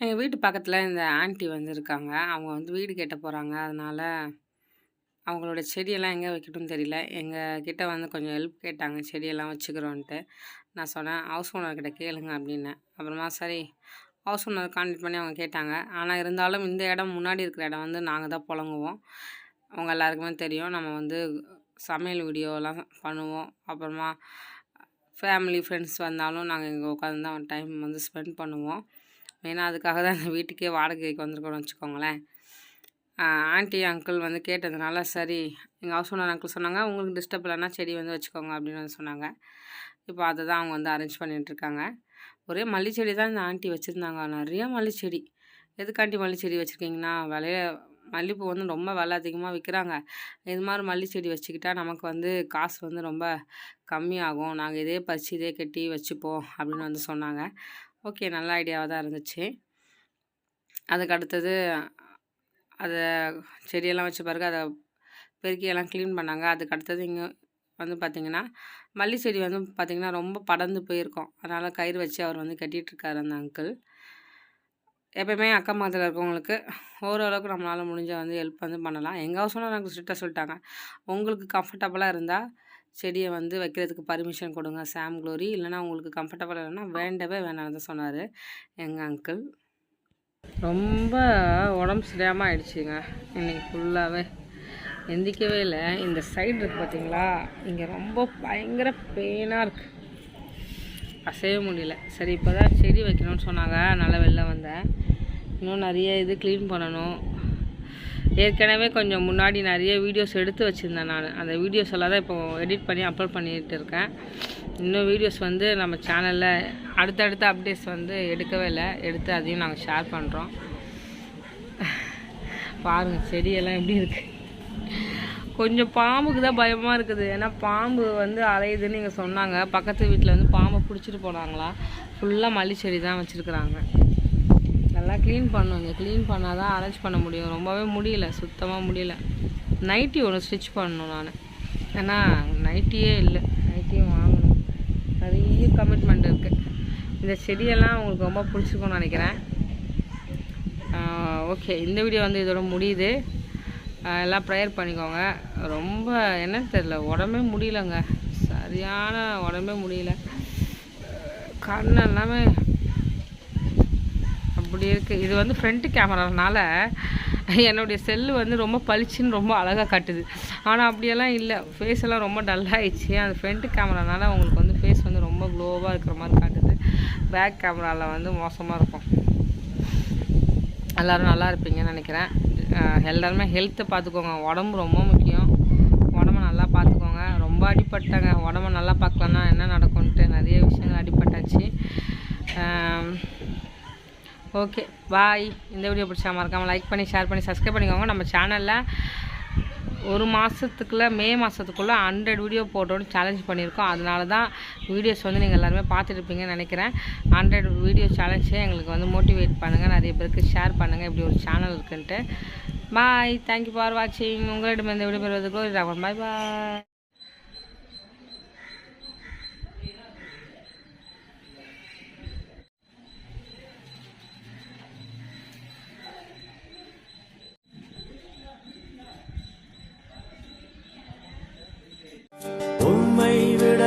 எங்கள் வீட்டு பக்கத்தில் இந்த ஆண்டி வந்து இருக்காங்க. அவங்க வந்து வீடு கேட்ட போகிறாங்க அதனால் அவங்களோட செடியெல்லாம் எங்கே வைக்கட்டும்னு தெரியல. எங்கள் கிட்ட வந்து கொஞ்சம் ஹெல்ப் கேட்டாங்க. செடியெல்லாம் வச்சுக்கிறோன்ட்டு. நான் சொன்னேன், "ஹவுஸ் ஓனர்கிட்ட கேளுங்க" அப்டின்னேன். அப்புறமா சரி ஹவுஸ் ஓனர் கான்டெக்ட் பண்ணி அவங்க கேட்டாங்க. ஆனால் இருந்தாலும் இந்த இடம் முன்னாடி இருக்கிற இடம் வந்து நாங்கள் தான் புழங்குவோம். அவங்க எல்லாருக்குமே தெரியும். நம்ம வந்து சமையல் வீடியோலாம் பண்ணுவோம். அப்புறமா ஃபேமிலி, ஃப்ரெண்ட்ஸ் வந்தாலும் நாங்கள் இங்கே உட்காந்து தான் டைம் வந்து ஸ்பெண்ட் பண்ணுவோம். மெயினாக அதுக்காக தான் அந்த வீட்டுக்கே வாடகைக்கு வந்திருக்கோம்னு வச்சுக்கோங்களேன். ஆண்டி அங்கிள் வந்து கேட்டதுனால சரி எங்கள் ஹவுஸ் ஓனர் அங்கிள் சொன்னாங்க, "உங்களுக்கு டிஸ்டர்ப் இல்லன்னா செடி வந்து வச்சுக்கோங்க" அப்படின்னு வந்து சொன்னாங்க. இப்போ அதை தான் அவங்க வந்து அரேஞ்ச் பண்ணிகிட்ருக்காங்க ஒரே மல்லி செடி தான் இந்த ஆண்டி வச்சுருந்தாங்க நிறைய மல்லி செடி. எதுக்காண்டி ஆன்டி மல்லி செடி வச்சுருக்கீங்கன்னா விலைய மல்லிப்பூ வந்து ரொம்ப விலை அதிகமாக விற்கிறாங்க இது மாதிரி மல்லி செடி வச்சுக்கிட்டா நமக்கு வந்து காசு வந்து ரொம்ப கம்மியாகும். நாங்கள் இதே பறிச்சு இதே கட்டி வச்சுப்போம் அப்படின்னு வந்து சொன்னாங்க. ஓகே நல்ல ஐடியாவாக தான் இருந்துச்சு. அதுக்கு அடுத்தது அதை செடியெல்லாம் வச்ச பிறகு அதை பெருக்கி எல்லாம் பண்ணாங்க. அதுக்கு அடுத்தது இங்கே வந்து பார்த்தீங்கன்னா, மல்லி செடி வந்து பார்த்தீங்கன்னா, ரொம்ப படர்ந்து போயிருக்கும். அதனால் கயிறு வச்சு அவர் வந்து கட்டிட்டுருக்காரு அந்த அங்கிள். எப்பயுமே அக்கம் பக்கத்தில் இருக்கவங்களுக்கு ஓரளவுக்கு நம்மளால் முடிஞ்ச வந்து ஹெல்ப் வந்து பண்ணலாம். எங்கே ஹவுஸ் ஓனர் எனக்கு ஸ்ட்ரிக்டாக சொல்லிட்டாங்க. "உங்களுக்கு கம்ஃபர்டபுளாக இருந்தால் செடியை வந்து வைக்கிறதுக்கு பர்மிஷன் கொடுங்க சாம் குளோரி. இல்லைனா உங்களுக்கு கம்ஃபர்டபுள் இல்லைன்னா வேண்டவே வேணாம்னு" தான் எங்கள் அங்கிள். ரொம்ப உடம்பு சரியாமல் ஆயிடுச்சுங்க. இன்னைக்கு ஃபுல்லாகவே எந்திக்கவே இல்லை இந்த சைடு இருக்கு பார்த்தீங்களா, இங்கே ரொம்ப பயங்கர பெயினாக இருக்குது அசைய முடியல. சரி இப்போ தான் செடி வைக்கணும்னு சொன்னாங்க. அதனால வெளில வந்தேன். இன்னும் நிறைய இது க்ளீன் பண்ணணும். ஏற்கனவே கொஞ்சம் முன்னாடி நிறைய வீடியோஸ் எடுத்து வச்சுருந்தேன் நான் அந்த வீடியோஸ் எல்லாம் தான் இப்போ எடிட் பண்ணி அப்லோட் பண்ணிகிட்டு இருக்கேன். இன்னும் வீடியோஸ் வந்து நம்ம சேனலில் அடுத்தடுத்த அப்டேட்ஸ் வந்து எடுக்கவே இல்லை எடுத்து அதையும் நாங்கள் ஷேர் பண்ணுறோம் பாருங்கள் செடியெல்லாம் எப்படி இருக்குது கொஞ்சம் பாம்புக்கு தான் பயமாக இருக்குது. ஏன்னா பாம்பு வந்து அலையுதுன்னு இங்கே சொன்னாங்க. பக்கத்து வீட்டில் வந்து பாம்பை பிடிச்சிட்டு போனாங்களா ஃபுல்லாக மல்லி செடி தான் வச்சுருக்குறாங்க நல்லா க்ளீன் பண்ணணும். க்ளீன் பண்ணால் தான் அரேஞ்ச் பண்ண முடியும். ரொம்பவே முடியல. சுத்தமாக முடியல. நைட்டி ஒன்று ஸ்டிச் பண்ணணும் நான் ஏன்னா நைட்டியே இல்லை நைட்டியும் வாங்கணும். நிறைய கமிட்மெண்ட் இருக்குது இந்த செடியெல்லாம் உங்களுக்கு ரொம்ப பிடிச்சிருக்கும்னு நினைக்கிறேன் ஓகே. இந்த வீடியோ வந்து இதோட முடியுது. எல்லாம் ப்ரேயர் பண்ணிக்கோங்க. ரொம்ப என்னன்னு தெரியல. உடம்பே முடியலங்க. சரியான உடம்பே முடியல. கண் எல்லாமே அப்படி இருக்குது இது வந்து ஃப்ரண்ட்டு கேமரானால என்னுடைய செல்லு வந்து ரொம்ப பளிச்சுன்னு ரொம்ப அழகாக காட்டுது. ஆனால் அப்படியெல்லாம் இல்லை ஃபேஸ் எல்லாம் ரொம்ப டல்லாகிடுச்சு அந்த ஃப்ரண்ட்டு கேமரானால உங்களுக்கு வந்து ஃபேஸ் வந்து ரொம்ப க்ளோவாக இருக்கிற மாதிரி காட்டுது. பேக் கேமராவில் வந்து மோசமாக இருக்கும். எல்லாரும் நல்லா இருப்பீங்கன்னு நினைக்கிறேன் எல்லோருமே எல்லாருமே பார்த்துக்கோங்க. உடம்பு ரொம்ப முக்கியம். உடம்ப நல்லா பார்த்துக்கோங்க. ரொம்ப அடிப்பட்டாங்க உடம்ப நல்லா பார்க்கலன்னா என்ன நடக்கும்ன்ட்டு நிறைய விஷயங்கள் அடிப்பட்டாச்சு ஓகே. பாய். இந்த வீடியோ பிடிச்சா மறக்காமல் லைக் பண்ணி, ஷேர் பண்ணி, சப்ஸ்கிரைப் பண்ணிக்கோங்க. நம்ம சேனலில் ஒரு மாதத்துக்குள்ளே மே மாதத்துக்குள்ளே ஹண்ட்ரட் வீடியோ போட்டோன்னு சேலஞ்ச் பண்ணியிருக்கோம். அதனால தான் வீடியோஸ் வந்து நீங்கள் எல்லாருமே பார்த்துட்ருப்பீங்கன்னு நினைக்கிறேன் ஹண்ட்ரட் வீடியோ சேலஞ்சே எங்களுக்கு வந்து மோட்டிவேட் பண்ணுங்கள் நிறைய பேருக்கு ஷேர் பண்ணுங்கள் இப்படி ஒரு சேனல் இருக்குன்ட்டு. பாய். தேங்க் யூ ஃபார் வாட்சிங். உங்களிடமிருந்து விடைபெறுவது குளோரி ராகவன். பாய் பாய்.